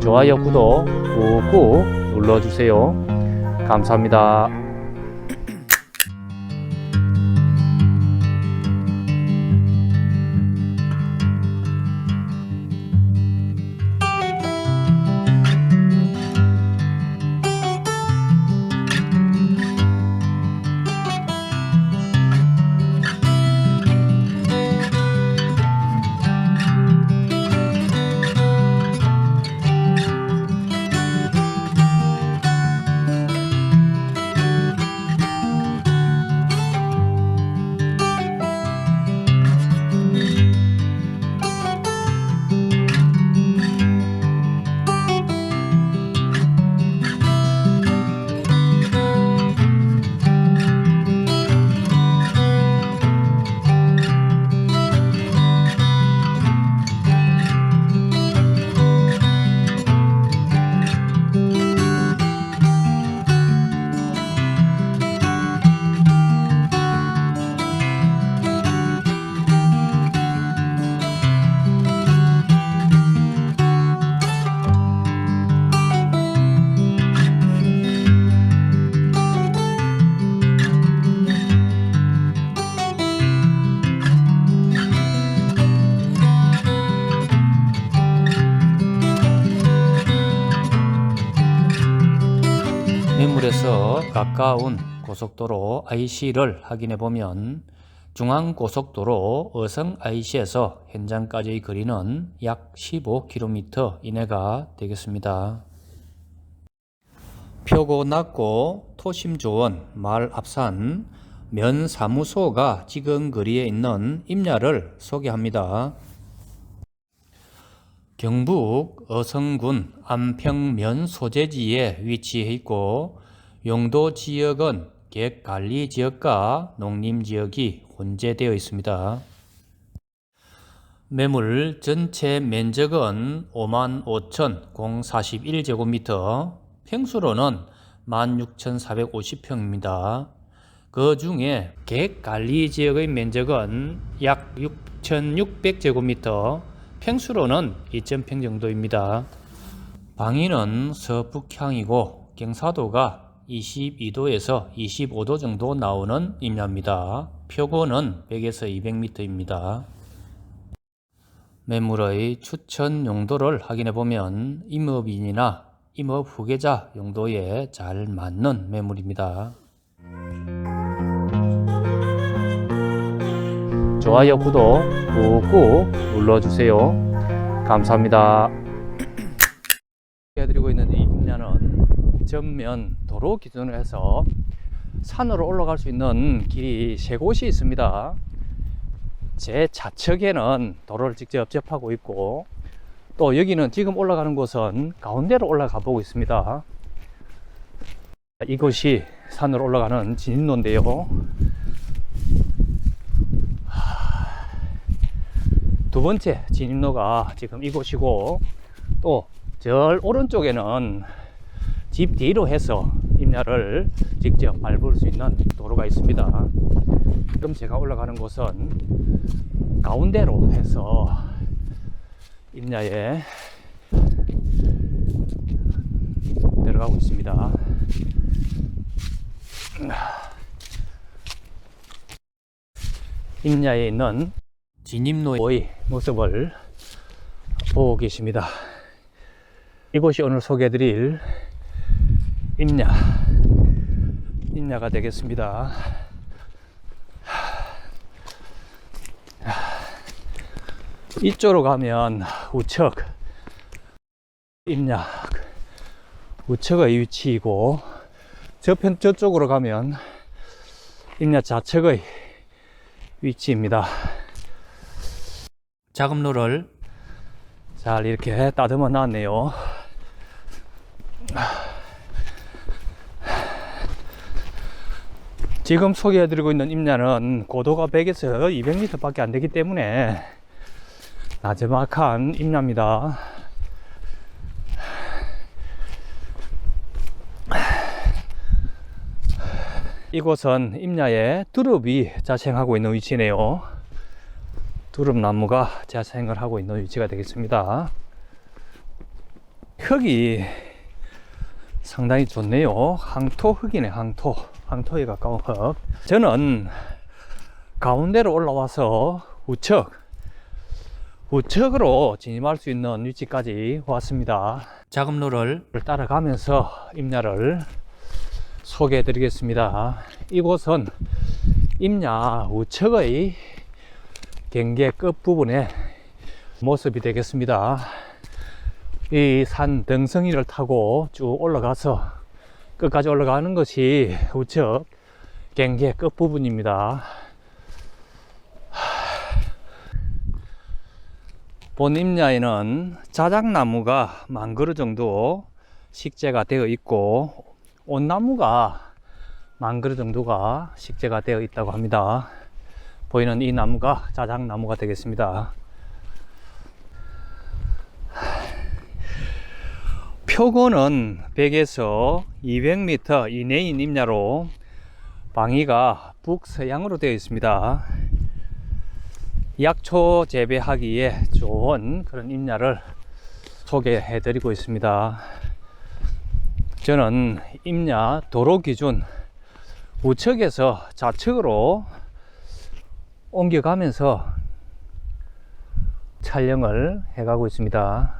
좋아요, 구독 꾹꾹 눌러주세요. 감사합니다. 가까운 고속도로 IC를 확인해 보면 중앙고속도로 어성 IC에서 현장까지의 거리는 약 15km 이내가 되겠습니다. 표고 낮고 토심 좋은 마을 앞산 면사무소가 지금 거리에 있는 임야를 소개합니다. 경북 어성군 안평면 소재지에 위치해 있고 용도 지역은 객 관리 지역과 농림 지역이 혼재되어 있습니다. 매물 전체 면적은 5만 5천 041제곱미터, 평수로는 16,450평입니다. 그 중에 객 관리 지역의 면적은 약 6,600제곱미터, 평수로는 2.0평 정도입니다. 방위는 서북향이고 경사도가 22도에서 25도 정도 나오는 임야입니다. 표고는 100에서 200m입니다. 매물의 추천 용도를 확인해 보면 임업인이나 임업 후계자 용도에 잘 맞는 매물입니다. 좋아요, 구독 꾹꾹 눌러주세요. 감사합니다. 전면 도로 기준으로 해서 산으로 올라갈 수 있는 길이 세 곳이 있습니다. 제 좌측에는 도로를 직접 접하고 있고 또 여기는 지금 올라가는 곳은 가운데로 올라가 보고 있습니다. 이곳이 산으로 올라가는 진입로인데요. 두 번째 진입로가 지금 이곳이고 또 절 오른쪽에는 집 뒤로 해서 임야를 직접 밟을 수 있는 도로가 있습니다. 지금 제가 올라가는 곳은 가운데로 해서 임야에 들어가고 있습니다. 임야에 있는 진입로의 모습을 보고 계십니다. 이곳이 오늘 소개해드릴 임야, 임야가 되겠습니다. 이쪽으로 가면 우측, 임야, 우측의 위치이고, 저편 저쪽으로 가면 임야 좌측의 위치입니다. 작업로를 잘 이렇게 따듬어 놨네요. 지금 소개해드리고 있는 임야는 고도가 100에서 200m 밖에 안 되기 때문에 나지막한 임야입니다. 이곳은 임야에 두릅이 자생하고 있는 위치네요. 두릅나무가 자생을 하고 있는 위치가 되겠습니다. 흙이 상당히 좋네요. 항토 흙이네, 항토. 항토에 가까운 흙. 저는 가운데로 올라와서 우측, 우측으로 진입할 수 있는 위치까지 왔습니다. 자금로를 따라가면서 임야를 소개해 드리겠습니다. 이곳은 임야 우측의 경계 끝부분의 모습이 되겠습니다. 이 산 등성이를 타고 쭉 올라가서 끝까지 올라가는 것이 우측 경계 끝부분입니다. 본 임야에는 자작나무가 만 그루 정도 식재가 되어 있고 온나무가 만 그루 정도가 식재가 되어 있다고 합니다. 보이는 이 나무가 자작나무가 되겠습니다. 표고는 100에서 200m 이내인 임야로 방위가 북서양으로 되어 있습니다. 약초 재배하기에 좋은 그런 임야를 소개해 드리고 있습니다. 저는 임야 도로 기준 우측에서 좌측으로 옮겨가면서 촬영을 해가고 있습니다.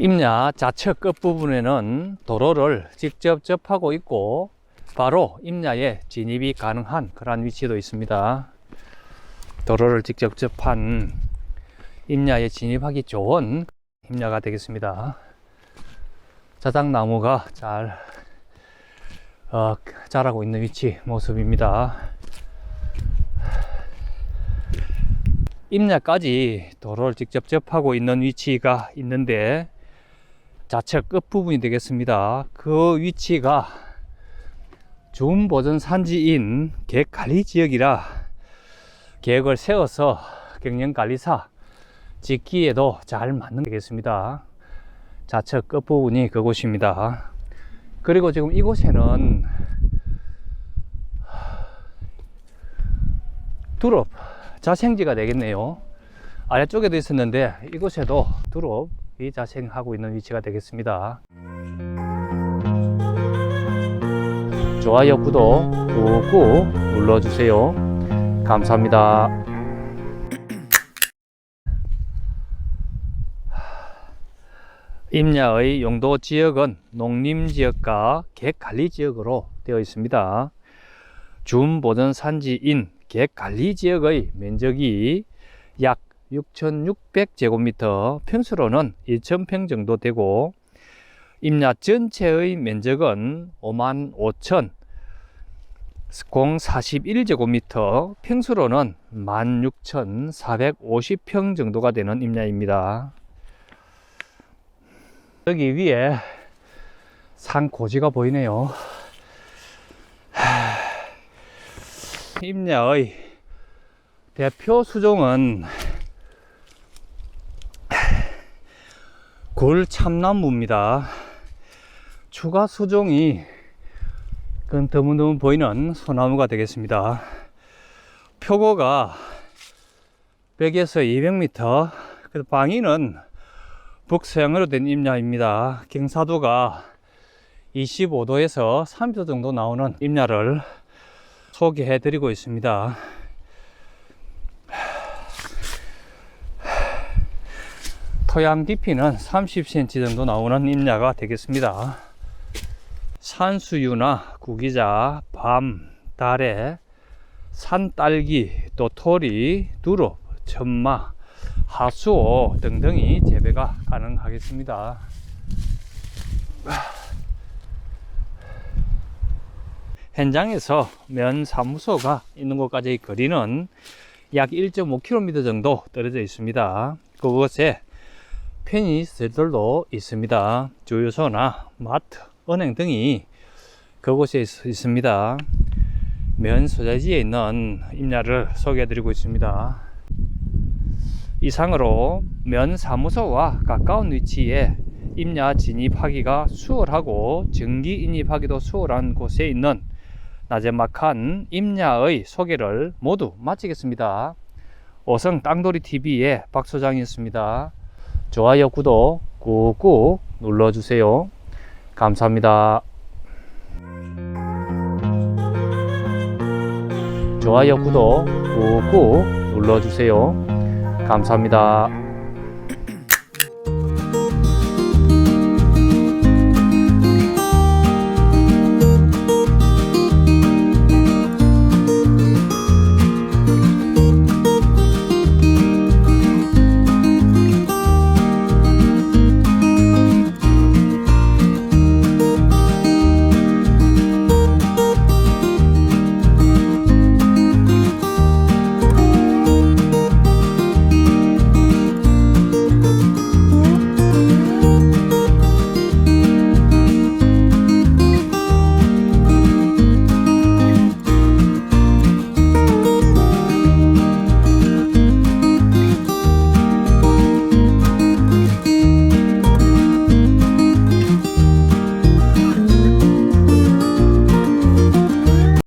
임야 좌측 끝부분에는 도로를 직접 접하고 있고 바로 임야에 진입이 가능한 그러한 위치도 있습니다. 도로를 직접 접한 임야에 진입하기 좋은 임야가 되겠습니다. 자작나무가 잘 어, 자라고 있는 위치 모습입니다. 임야까지 도로를 직접 접하고 있는 위치가 있는데 좌측 끝부분이 되겠습니다. 그 위치가 준보전 산지인 계획 관리 지역이라 계획을 세워서 경영관리사 짓기에도 잘 맞는 되겠습니다. 좌측 끝부분이 그곳입니다. 그리고 지금 이곳에는 두릅 자생지가 되겠네요. 아래쪽에도 있었는데 이곳에도 두릅 이 자생하고 있는 위치가 되겠습니다. 좋아요, 구독 꾹꾹 눌러주세요. 감사합니다. 임야의 용도 지역은 농림 지역과 객관리 지역으로 되어 있습니다. 준 보전 산지인 객관리 지역의 면적이 약 6,600제곱미터, 평수로는 2,000평 정도 되고 임야 전체의 면적은 5만 5천 공 41제곱미터, 평수로는 16,450평 정도가 되는 임야입니다. 여기 위에 산 고지가 보이네요. 임야의 대표 수종은 굴 참나무입니다. 추가 수종이 그 드문드문 보이는 소나무가 되겠습니다. 표고가 100에서 200m, 그 방위는 북서양으로 된 임야입니다. 경사도가 25도에서 30도 정도 나오는 임야를 소개해 드리고 있습니다. 토양 깊이는 30cm 정도 나오는 임야가 되겠습니다. 산수유나 구기자, 밤, 달래, 산딸기, 또 토리, 두릅, 천마, 하수오 등등이 재배가 가능하겠습니다. 현장에서 면 사무소가 있는 곳까지 거리는 약 1.5km 정도 떨어져 있습니다. 그곳에 편의시설들도 있습니다. 주유소나 마트, 은행 등이 그곳에 있, 있습니다. 면 소재지에 있는 임야를 소개해 드리고 있습니다. 이상으로 면 사무소와 가까운 위치에 임야 진입하기가 수월하고 정기 인입하기도 수월한 곳에 있는 나제막한 임야의 소개를 모두 마치겠습니다. 오성 땅돌이 TV의 박 소장이었습니다. 좋아요, 구독 꾹꾹 눌러주세요. 감사합니다. 좋아요, 구독 꾹꾹 눌러주세요. 감사합니다.